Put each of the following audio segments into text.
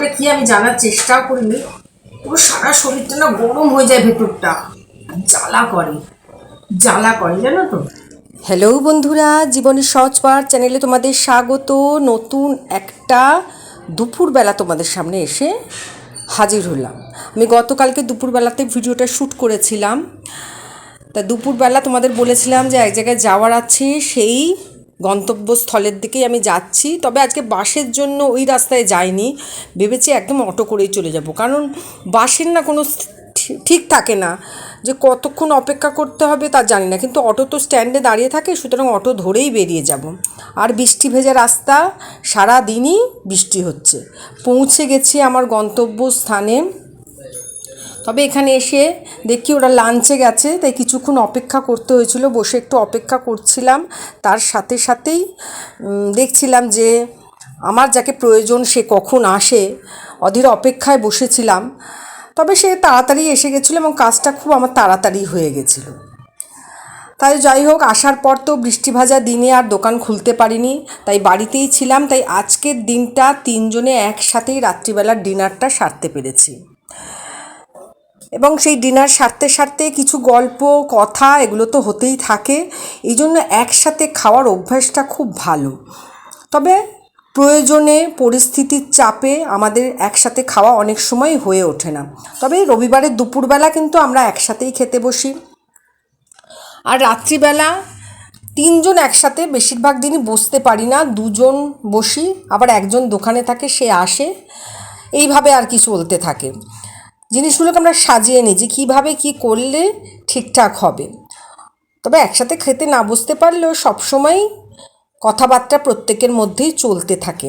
ওটা কি আমি জানার চেষ্টাও করিনি পুরো সারা শরীরটা না গরম হয়ে যায় ভেতরটা। জ্বালা করে জ্বালা করে, জানো তো? হ্যালো বন্ধুরা, জীবনের সহজ পাঠ চ্যানেলে তোমাদের স্বাগত। নতুন একটা দুপুরবেলা তোমাদের সামনে এসে হাজির হলাম। আমি গতকালকে দুপুরবেলাতে ভিডিওটা শ্যুট করেছিলাম। তা দুপুরবেলা তোমাদের বলেছিলাম যে এক জায়গায় যাওয়ার আছে, সেই গন্তব্যস্থলের দিকেই আমি যাচ্ছি। তবে আজকে বাসের জন্য ওই রাস্তায় যাইনি। ভেবেছি একদম অটো করেই চলে যাব। কারণ বাসের না কোনো ঠিক থাকে না। যে কতক্ষণ অপেক্ষা করতে হবে তা জানি না। কিন্তু অটো তো স্ট্যান্ডে দাঁড়িয়ে থাকে, সুতরাং অটো ধরেই বেরিয়ে যাব। আর বৃষ্টি ভেজা রাস্তা সারা দিনই বৃষ্টি হচ্ছে। পৌঁছে গেছি আমার গন্তব্যস্থানে। তবে এখানে এসে দেখি ওরা লাঞ্চে গেছে, তাই কিছুক্ষণ অপেক্ষা করতে হয়েছিল, বসে একটু অপেক্ষা করছিলাম। তার সাথে সাথেই দেখছিলাম যে আমার যাকে প্রয়োজন সে কখন আসে, অধীর অপেক্ষায় বসেছিলাম। তবে সে তাড়াতাড়ি এসে গেছিল এবং কাজটা খুব আমার তাড়াতাড়ি হয়ে গেছিল। তাই যাই হোক, আসার পর তো বৃষ্টি ভাজা দিনে আর দোকান খুলতে পারিনি, তাই বাড়িতেই ছিলাম। তাই আজকের দিনটা তিনজনে একসাথেই রাত্রিবেলার ডিনারটা সারতে পেরেছি। এবং সেই ডিনার সারতে সারতে কিছু গল্প, কথা এগুলো তো হতেই থাকে। এই জন্য একসাথে খাওয়ার অভ্যাসটা খুব ভালো। তবে প্রয়োজনে, পরিস্থিতির চাপে আমাদের একসাথে খাওয়া অনেক সময় হয়ে ওঠে না। তবে রবিবারের দুপুরবেলা কিন্তু আমরা একসাথেই খেতে বসি। আর রাত্রিবেলা তিনজন একসাথে বেশিরভাগ দিনই বসতে পারি না, দুজন বসি, আবার একজন দোকানে থাকে, সে আসে। এইভাবে আর কি চলতে থাকে। জিনিসগুলোকে আমরা সাজিয়ে নিই যে কীভাবে কী করলে ঠিকঠাক হবে। তবে একসাথে খেতে না বুঝতে পারলেও সবসময় কথাবার্তা প্রত্যেকের মধ্যেই চলতে থাকে।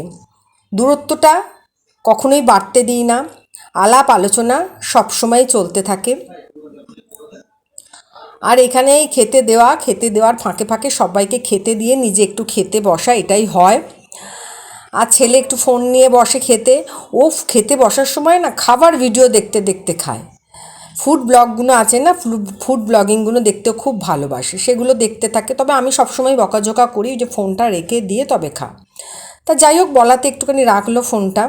দূরত্বটা কখনোই বাড়তে দিই না। আলাপ আলোচনা সবসময় চলতে থাকে। আর এখানে খেতে দেওয়া, খেতে দেওয়ার ফাঁকে ফাঁকে সবাইকে খেতে দিয়ে নিজে একটু খেতে বসা এটাই হয়। আর ছেলে একটু ফোন নিয়ে বসে খেতে। ও খেতে বসার সময় না খাবার ভিডিও দেখতে দেখতে খায়। ফুড ব্লগগুলো আছে না ফুড ব্লগিংগুলো দেখতেও খুব ভালোবাসে। সেগুলো দেখতে থাকে, তবে আমি সবসময় বকাঝোকা করি যে ফোনটা রেখে দিয়ে তবে খা। তা যাই হোক, বলাতে একটুখানি রাখল ফোনটা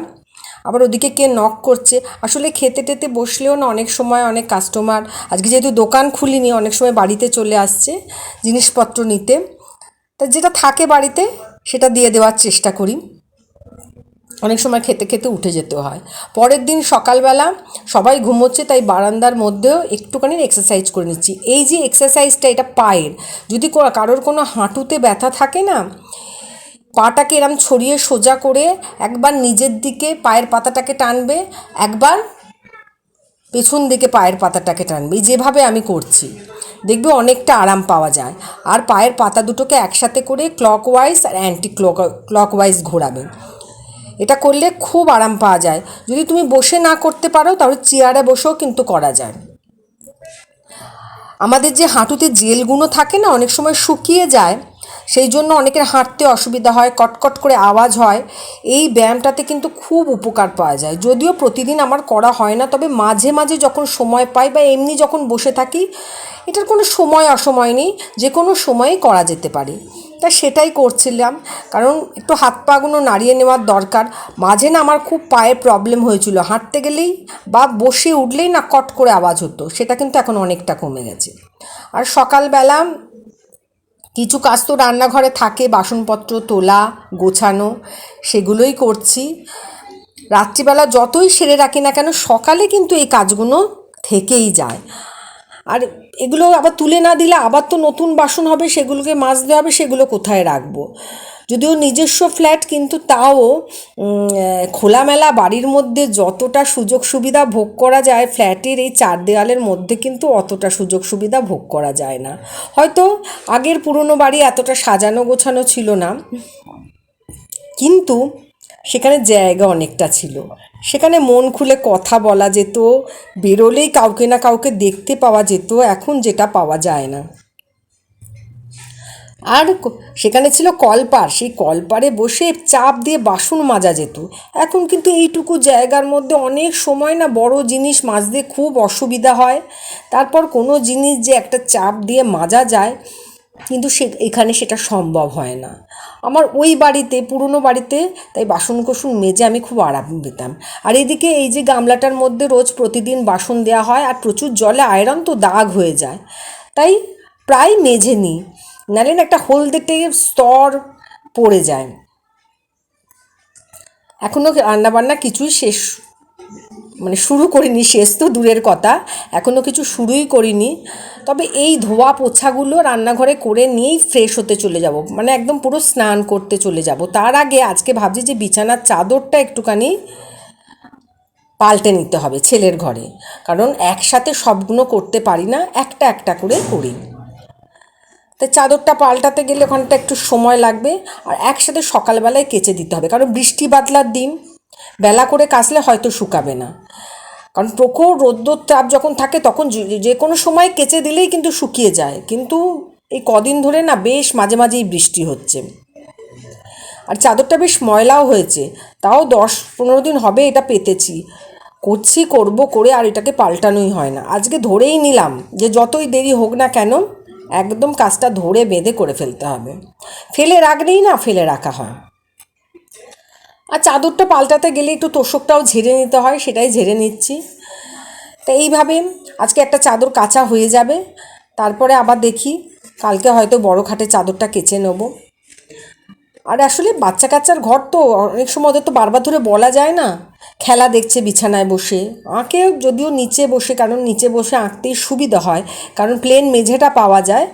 আবার ওদিকে কে নক করছে। আসলে খেতে টেতে বসলেও না অনেক সময় অনেক কাস্টমার আজকে যেহেতু দোকান খুলিনি, অনেক সময় বাড়িতে চলে আসছে জিনিসপত্র নিতে। তা যেটা থাকে বাড়িতে, সেটা দিয়ে দেওয়ার চেষ্টা করি। অনেক সময় খেতে খেতে উঠে যেতে হয়। পরের দিন সকালবেলা সবাই ঘুমোচ্ছে, তাই বারান্দার মধ্যেও একটুখানি এক্সারসাইজ করে নিচ্ছি। এই যে এক্সারসাইজটা এটা পায়ের। যদি কারোর কোনো হাঁটুতে ব্যথা থাকে না, পাটাকে এরম ছড়িয়ে সোজা করে একবার নিজের দিকে পায়ের পাতাটাকে টানবে, একবার পেছন দিকে পায়ের পাতাটাকে টানবে। যেভাবে আমি করছি, দেখবে অনেকটা আরাম পাওয়া যায়। আর পায়ের পাতা দুটোকে একসাথে করে ক্লকওয়াইজ আর অ্যান্টি ক্লক ক্লকওয়াইজ ঘোরাবে। এটা করলে খুব আরাম পাওয়া যায়। যদি তুমি বসে না করতে পারো, তাহলে চেয়ারে বসেও কিন্তু করা যায়। আমাদের যে হাঁটুতে জেলগুলো থাকে না, অনেক সময় শুকিয়ে যায়, সেই জন্য অনেকের হাঁটতে অসুবিধা হয়, কটকট করে আওয়াজ হয়। এই ব্যায়ামটাতে কিন্তু খুব উপকার পাওয়া যায়। যদিও প্রতিদিন আমার করা হয় না, তবে মাঝে মাঝে যখন সময় পাই বা এমনি যখন বসে থাকি, এটার কোনো সময় অসময় নেই যে কোনো সময়ই করা যেতে পারে। তা সেটাই করছিলাম। কারণ একটু হাত পাগুলো নাড়িয়ে নেওয়ার দরকার। মাঝে না আমার খুব পায়ের প্রবলেম হয়েছিল। হাঁটতে গেলেই বা বসে উঠলেই না কট করে আওয়াজ হতো। সেটা কিন্তু এখন অনেকটা কমে গেছে। আর সকালবেলা কিছু কাজ তো রান্নাঘরে থাকে। বাসনপত্র তোলা, গোছানো, সেগুলোই করছি। রাত্রিবেলা যতই সেরে রাখি না কেন, সকালে কিন্তু এই কাজগুলো থেকেই যায়। আর এগুলো আবার তুলে না দিলে আবার তো নতুন বাসন হবে, সেগুলোকে মাজতে হবে, সেগুলো কোথায় রাখব? যদিও নিজস্ব ফ্ল্যাট, কিন্তু তাও খোলামেলা বাড়ির মধ্যে যতটা সুযোগ সুবিধা ভোগ করা যায়, ফ্ল্যাটের এই চার দেওয়ালের মধ্যে কিন্তু অতটা সুযোগ সুবিধা ভোগ করা যায় না। হয়তো আগের পুরনো বাড়ি এতটা সাজানো গোছানো ছিল না। কিন্তু সেখানে জায়গা অনেকটা ছিল। সেখানে মন খুলে কথা বলা যেত, বেরোলেই কাউকে না কাউকে দেখতে পাওয়া যেত, এখন যেটা পাওয়া যায় না। আর সেখানে ছিল কলপার, সেই কলপারে বসে চাপ দিয়ে বাসন মাজা যেত। এখন কিন্তু এইটুকু জায়গার মধ্যে অনেক সময় না বড় জিনিস মাজতে খুব অসুবিধা হয়। তারপর কোনো জিনিস যে একটা চাপ দিয়ে মাজা যায় কিন্তু সে, এখানে সেটা সম্ভব হয় না। আমার ওই বাড়িতে, পুরনো বাড়িতে, তাই বাসন কোসন মেজে আমি খুব আরাম পেতাম। আর এদিকে এই যে গামলাটার মধ্যে রোজ প্রতিদিন বাসন দেওয়া হয় আর প্রচুর জলে আয়রন তো দাগ হয়ে যায়, তাই প্রায় মেঝে নিই। নাহলে না একটা হলদেটে স্তর পড়ে যায়। এখনও রান্নাবান্না কিছুই শেষ মানে শুরু করিনি, শেষ তো দূরের কথা এখনও কিছু শুরুই করিনি। তবে এই ধোয়া পোছাগুলো রান্নাঘরে করে নিয়েই ফ্রেশ হতে চলে যাব মানে একদম পুরো স্নান করতে চলে যাব। তার আগে আজকে ভাবছি যে বিছানার চাদরটা একটুখানি পাল্টে নিতে হবে ছেলের ঘরে, কারণ একসাথে সবগুলো করতে পারি না, একটা একটা করে করি। তো চাদরটা পাল্টাতে গেলে ওখানটা একটু সময় লাগবে, আর একসাথে সকালবেলায় কেচে দিতে হবে, কারণ বৃষ্টি বাদলার দিন। বেলা করে কাচলে হয়তো শুকাবে না। কারণ প্রখর রোদ্দুর তাপ যখন থাকে তখন যে- কোনো সময় কেচে দিলেই কিন্তু শুকিয়ে যায়। কিন্তু এই কদিন ধরে না বেশ মাঝে মাঝেই বৃষ্টি হচ্ছে। আর চাদরটা বেশ ময়লাও হয়েছে। তাও দশ পনেরো দিন হবে এটা পেতেছি। করছি, করব, করে আর এটাকে পাল্টানোই হয় না। আজকে ধরেই নিলাম যে যতই দেরি হোক না কেন একদম কাজটা ধরে বেঁধে করে ফেলতে হবে। ফেলে রাখলেই না ফেলে রাখা হয়। আর চাদরটা পাল্টাতে গেলে একটু তোষকটাও ঝেড়ে নিতে হয়, সেটাই ঝেড়ে নিচ্ছি। তা এইভাবে আজকে একটা চাদর কাঁচা হয়ে যাবে, তারপরে আবার দেখি, কালকে হয়তো বড় খাটে চাদরটা কেচে নেব। আর আসলে বাচ্চা কাচ্চার ঘর তো অনেক সময় ওদের তো বারবার ধরে বলা যায় না। খেলা দেখছে বিছানায় বসে। আঁকে যদিও নিচে বসে, কারণ নিচে বসে আঁকতেই সুবিধা হয়। কারণ প্লেন মেঝেটা পাওয়া যায়।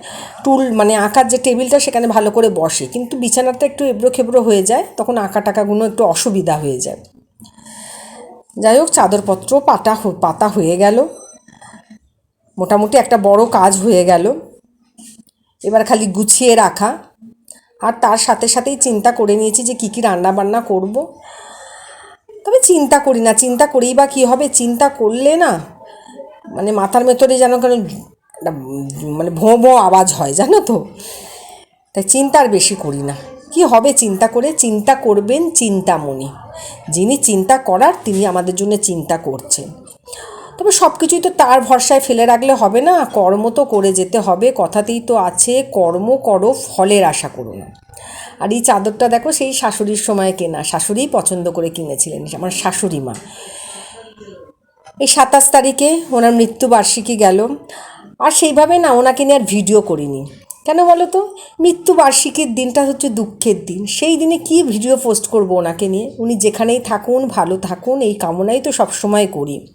টুল মানে আঁকার যে টেবিলটা সেখানে ভালো করে বসে। কিন্তু বিছানাটা একটু এবড়ো খেবড়ো হয়ে যায়, তখন আঁকা টাকাগুলো একটু অসুবিধা হয়ে যায়। যাই হোক, চাদরপত্র পাতা পাতা হয়ে গেল। মোটামুটি একটা বড় কাজ হয়ে গেল। এবার খালি গুছিয়ে রাখা। আর তার সাথে সাথেই চিন্তা করে নিয়েছি যে কী কী রান্না বান্না করব। তবে চিন্তা করি না, চিন্তা করেই বা কী হবে, চিন্তা করলে না মানে মাথার ভেতরে যেন কেন মানে ভোঁ ভোঁ আওয়াজ হয়, জানো তো? তাই চিন্তা আর বেশি করি না। কি হবে চিন্তা করে? চিন্তা করবেন চিন্তামণি। যিনি চিন্তা করার, তিনি আমাদের জন্য চিন্তা করছেন। তবে সব কিছুই তো তার ভরসায় ফেলে রাখলে হবে না। কর্ম তো করে যেতে হবে, কথাতেই তো আছে, কর্ম করো, ফলের আশা করো না। আর এই চাদরটা দেখো, সেই শাশুড়ির সময় কেনা। শাশুড়িই পছন্দ করে কিনেছিলেন, আমার শাশুড়ি মা। এই সাতাশ তারিখে ওনার মৃত্যুবার্ষিকী গেল। আর সেইভাবে না, ওনাকে নিয়ে আর ভিডিও করিনি। কেন বলো তো? মৃত্যুবার্ষিকীর দিনটা হচ্ছে দুঃখের দিন। সেই দিনে কি ভিডিও পোস্ট করব ওনাকে নিয়ে? উনি যেখানেই থাকুন, ভালো থাকুন, এই কামনাই তো সবসময় করি।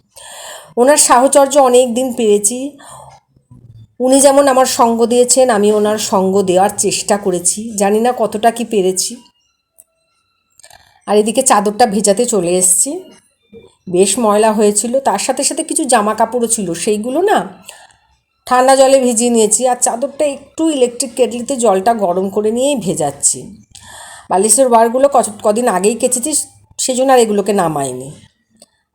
ওনার সাহচর্য অনেক দিন পেয়েছি। উনি যেমন আমার সঙ্গ দিয়েছেন, আমি ওনার সঙ্গ দেওয়ার চেষ্টা করেছি। জানি না কতটা কি পেরেছি। আর এদিকে চাদরটা ভেজাতে চলে এসেছি। বেশ ময়লা হয়েছিল, তার সাথে সাথে কিছু জামা কাপড়ও ছিল। সেইগুলো না ঠান্ডা জলে ভিজিয়ে নিয়েছি। আর চাদরটা একটু ইলেকট্রিক কেটলিতে জলটা গরম করে নিয়েই ভেজাচ্ছি। বালিশের বারগুলো কদিন আগেই কেচেছি, সেজন্য আর এগুলোকে নামাইনি।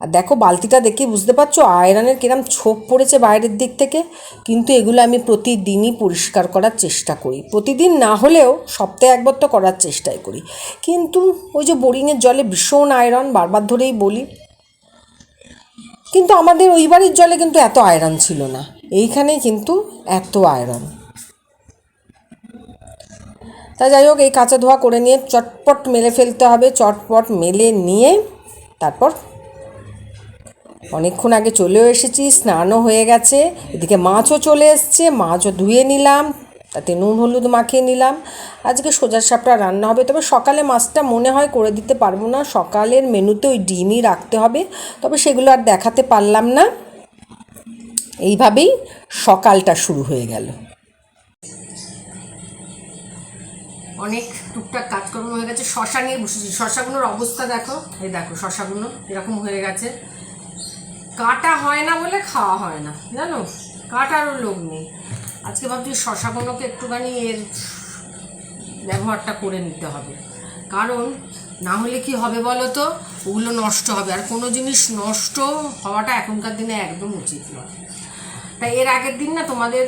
আর দেখো, বালতিটা দেখে বুঝতে পারছ, আয়রনের কিরম ছোপ পড়েছে বাইরের দিক থেকে, কিন্তু এগুলো আমি প্রতিদিনই পরিষ্কার করার চেষ্টা করি। প্রতিদিন না হলেও সপ্তাহে একবার তো করার চেষ্টাই করি। কিন্তু ওই যে বোরিংয়ের জলে ভীষণ আয়রন, বারবার ধরেই বলি। কিন্তু আমাদের ওই বাড়ির জলে কিন্তু এত আয়রন ছিল না এইখানে কিন্তু এত আয়রন। তা যাই হোক, এই কাঁচা ধোয়া করে নিয়ে চটপট মেলে ফেলতে হবে, চটপট মেলে নিয়ে তারপর অনেকক্ষণ আগে চলেও এসেছি, স্নানও হয়ে গেছে, এদিকে মাছও চলে এসছে, মাছও ধুয়ে নিলাম, তাতে নুন হলুদ মাখিয়ে নিলাম। আজকে সোজা সাপটা রান্না হবে, তবে সকালে মাছটা মনে হয় করে দিতে পারব না, সকালের মেনুতে ওই ডিমই রাখতে হবে, তবে সেগুলো আর দেখাতে পারলাম না। এইভাবেই সকালটা শুরু হয়ে গেল। অনেক টুকটাক কাজকর্ম হয়ে গেছে, শশা নিয়ে বসেছি, শশাগুলোর অবস্থা দেখো, এই দেখো শশাগুলো এরকম হয়ে গেছে। কাটা হয় না বলে খাওয়া হয় না, জানো? কাটারও লোক নেই। আজকে ভাবছি শশাগুলোকে একটুখানি এর ব্যবহারটা করে নিতে হবে। কারণ না হলে কি হবে বলো তো? ওগুলো নষ্ট হবে। আর কোনো জিনিস নষ্ট হওয়াটা এখনকার দিনে একদম উচিত নয়। তাই এর আগের দিন না তোমাদের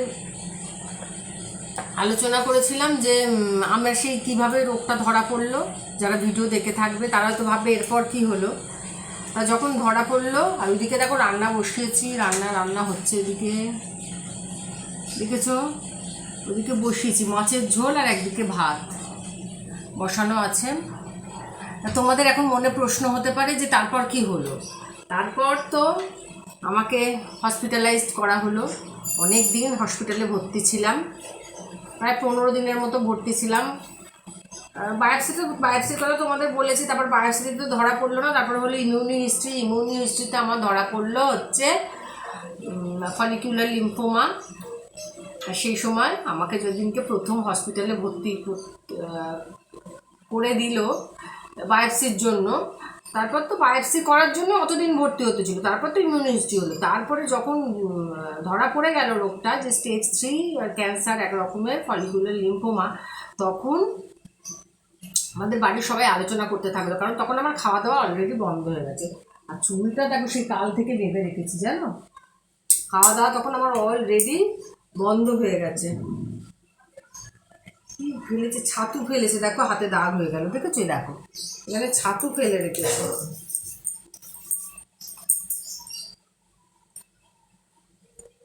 আলোচনা করেছিলাম যে আমরা সেই কীভাবে রোগটা ধরা পড়ল, যারা ভিডিও দেখে থাকবে, তারা তো ভাববে এরপর কি হলো। তা যখন ধরা পড়ল, আর ওইদিকে দেখো রান্না বসিয়েছি, রান্না রান্না হচ্ছে এদিকে। দেখেছ? ওদিকে বসিয়েছি, মাছের ঝোল আর একদিকে ভাত বসানো আছে। তোমাদের এখন মনে প্রশ্ন হতে পারে যে তারপর কি হলো? তারপর তো আমাকে হসপিটালাইজড করা হলো। অনেক দিন হসপিটালে ভর্তি ছিলাম। প্রায় পনেরো দিনের মতো ভর্তি ছিলাম। বায়োপসিতে বায়োপসির কথা তোমাদের বলেছি, তারপর বায়োপসিতে তো ধরা পড়ল না, তারপর হলো ইমিউনি হিস্ট্রি ইমিউনি হিস্ট্রিতে আমার ধরা পড়ল হচ্ছে ফলিকুলার লিম্ফোমা সেই সময় আমাকে যেদিনকে প্রথম হসপিটালে ভর্তি করে দিল বায়োপসির জন্য, তারপর তো বায়োপসি করার জন্য অতদিন ভর্তি হতে ছিল, তারপর তো ইমিউন হিস্ট্রি হলো। তারপরে যখন ধরা পড়ে গেল রোগটা, যে স্টেজ থ্রি ক্যান্সার এক রকমের ফলিকুলার লিম্ফোমা তখন আমাদের বাড়ির সবাই আলোচনা করতে থাকল, কারণ তখন আমার খাওয়া দাওয়া অলরেডি বন্ধ হয়ে গেছে। আর চুলটা দেখো সেই কাল থেকে বেঁধে রেখেছি, জানো? খাওয়া দাওয়া তখন আমার অলরেডি বন্ধ হয়ে গেছে। কি ফেলেছে? ছাতু ফেলেছে, দেখো, হাতে দাগ হয়ে গেল, দেখেছ? দেখো, এখানে ছাতু ফেলে রেখেছে।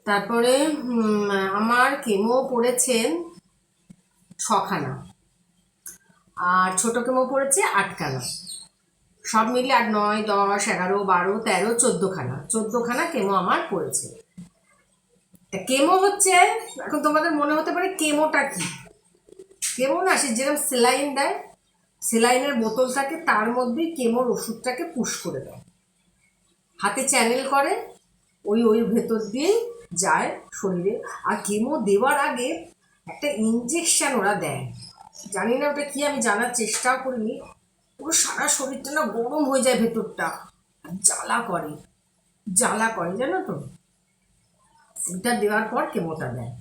তারপরে আমার কেমো পড়েছেন ছখানা। আর ছোট কেমো পড়েছে আটখানা। সব মিলিয়ে আট, নয়, দশ, এগারো, বারো, তেরো, চোদ্দোখানা। চোদ্দোখানা কেমো আমার পড়েছে। কেমো হচ্ছে, এখন তোমাদের মনে হতে পারে কেমোটা কি? কেমো না, সে যেরকম সেলাইন দেয়, সেলাইনের বোতল থাকে তার মধ্যেই কেমোর ওষুধটাকে পুশ করে দেয়। হাতে চ্যানেল করে, ওই ওই ভেতর দিয়ে যায় শরীরে। আর কেমো দেওয়ার আগে একটা ইঞ্জেকশন ওরা দেয়। জানি না ওটা কি, আমি জানার চেষ্টাও করিনি। পুরো সারা শরীরটা না গরম হয়ে যায় ভেতরটা। জ্বালা করে। জ্বালা করে, জানো তো? এটা দেওয়ার পর কেমোটা দেয়।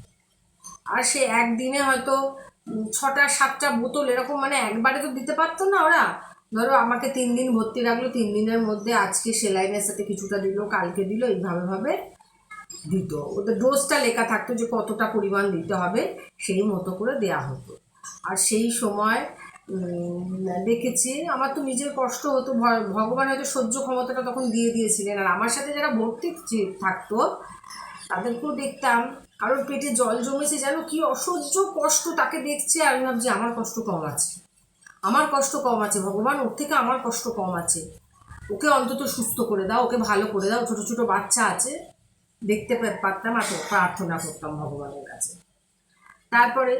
আর সে একদিনে হয়তো ছটা, সাতটা বোতল এরকম মানে একবারে তো দিতে পারতো না ওরা। ধরো আমাকে তিন দিন ভর্তি রাখল, তিন দিনের মধ্যে আজকে সেলাইনের সাথে কিছুটা দিল, কালকে দিল, এইভাবে ভাবে দিত। ওদের ডোজটা লেখা থাকতো যে কতটা পরিমাণ দিতে হবে, সেই মতো করে দেয়া হতো। আর সেই সময় দেখেছি, আমার তো নিজের কষ্ট হতো ভগবান হয়তো সহ্য ক্ষমতাটা তখন দিয়ে দিয়েছিলেন। আর আমার সাথে যারা ভর্তি থাকতো, তাদেরকেও দেখতাম। কারোর পেটে জল জমেছে, যেন কি অসহ্য কষ্ট তাকে দেখছে, আমি ভাবছি, আমার কষ্ট কম আছে। আমার কষ্ট কম আছে, ভগবান ওর থেকে আমার কষ্ট কম আছে। ওকে অন্তত সুস্থ করে দাও, ওকে ভালো করে দাও, ছোট ছোট বাচ্চা আছে। দেখতে পারতাম আর প্রার্থনা করতাম ভগবানের কাছে। তারপরে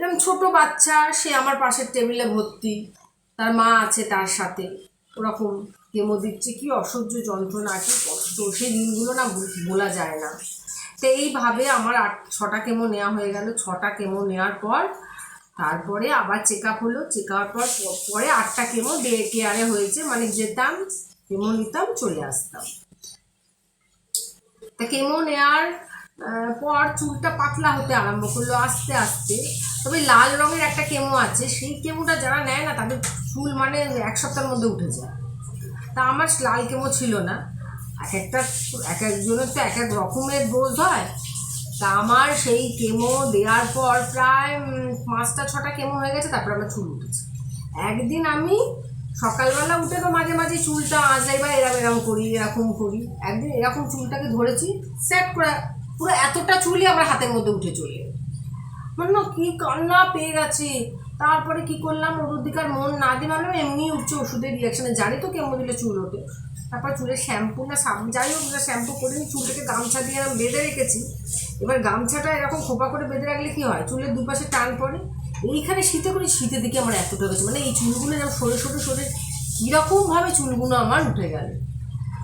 এরকম ছোট বাচ্চা, সে আমার পাশের টেবিলে ভর্তি। তার মা আছে তার সাথে। ওরকম কেমো দিচ্ছে, কি অসহ্য যন্ত্রণা, কি কষ্ট। সেই দিনগুলো না বল- যায় না। তো এইভাবে আমার আট, ছটা কেমো নেওয়া হয়ে গেল। ছটা কেমো নেওয়ার পর, তারপরে আবার চেক আপ হলো। চেক আপ পর, পরে আটটা কেমো ডে কেয়ারে হয়েছে। মানে যেতাম, কেমো নিতাম, চলে আসতাম। তা কেমো নেওয়ার পর চুলটা পাতলা হতে আরম্ভ করল আস্তে আস্তে। তবে লাল রঙের একটা কেমো আছে, সেই কেমোটা যারা নেয় না, তাদের চুল মানে এক সপ্তাহের মধ্যে উঠে যায়। তা আমার লাল কেমো ছিল না। এক একটা, এক একজনের তো এক এক রকমের ডোজ হয়। তা আমার সেই কেমো দেওয়ার পর প্রায় পাঁচটা, ছটা কেমো হয়ে গেছে, তারপর আমার চুল উঠেছে। একদিন আমি সকালবেলা উঠে তো মাঝে মাঝে চুলটা আজাই বা এরম এরম করি, এরকম করি। একদিন এরকম চুলটাকে ধরেছি সেট করে, পুরো এতটা চুলই আমার হাতের মধ্যে উঠে চলে। মানে না কি কান্না পেয়ে গেছে? তারপরে কি করলাম ওর দিকে আর মন না দিয়ে মানে এমনি উঠছে ওষুধের রিয়াকশনে জানি তো কেমন দিলে চুল ওঠে তারপর চুলের শ্যাম্পু না সাব যাই হোক শ্যাম্পু করে নিয়ে চুলটাকে গামছা দিয়ে আমি বেঁধে রেখেছি। এবার গামছাটা এরকম খোপা করে বেঁধে রাখলে কি হয়? চুলের দুপাশে টান পড়ে। এইখানে শীতে করে শীতের দিকে আমার এতটা গেছে মানে এই চুলগুলো যেমন সরে সরে সরে, কীরকমভাবে চুলগুলো আমার উঠে গেল।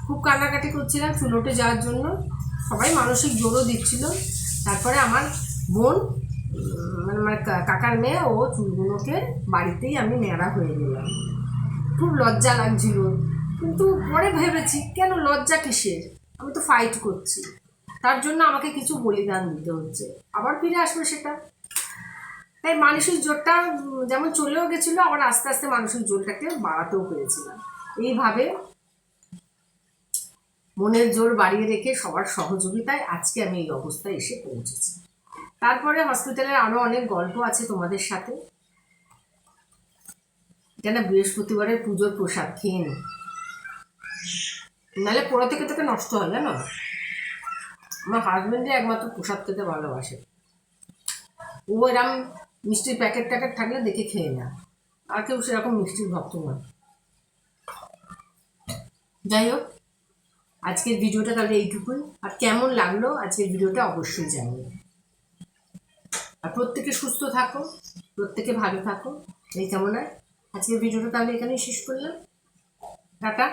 খুব কান্নাকাটি করছিলাম, চুল উঠে যাওয়ার জন্য। সবাই মানসিক জোরও দিচ্ছিল। তারপরে আমার বোন মানে আমার কা- কাকার মেয়ে, ও চুলগুলোকে বাড়িতেই আমি ন্যাড়া হয়ে গেলাম খুব লজ্জা লাগছিল। কিন্তু পরে ভেবেছি, কেন লজ্জা কিসের? আমি তো ফাইট করছি। তার জন্য আমাকে কিছু বলিদান দিতে হচ্ছে। আবার ফিরে আসবে সেটা। তাই মানসিক জোরটা যেমন চলেও গেছিল, আবার আস্তে আস্তে মানসিক জোরটাকে বাড়াতেও পেরেছিলাম। এইভাবে মনের জোর বাড়িয়ে রেখে সবার সহযোগিতায় আজকে আমি এই অবস্থায় এসে পৌঁছেছি। তারপরে হসপিটালের আরও অনেক গল্প আছে তোমাদের সাথে। এটা না বৃহস্পতিবারের পুজোর প্রসাদ, খেয়ে নি। নাহলে পোড়া থেকে তোকে নষ্ট হয়, জানো? আমার হাজবেন্ডে একমাত্র প্রসাদ খেতে ভালোবাসে। ও এরম মিষ্টির প্যাকেট ট্যাকেট থাকলে দেখে খেয়ে না আর কেউ সেরকম মিষ্টির ভক্ত না যাই হোক, আজকের ভিডিওটা তাহলে এইটুকুই। আর কেমন লাগল আজকের ভিডিওটা অবশ্যই জানিয়ে আর প্রত্যেকে সুস্থ থাকো, প্রত্যেকে ভালো থাকো। এই কেমন হয় আজকের ভিডিওটা তাহলে এখানেই শেষ করলাম। টাটা।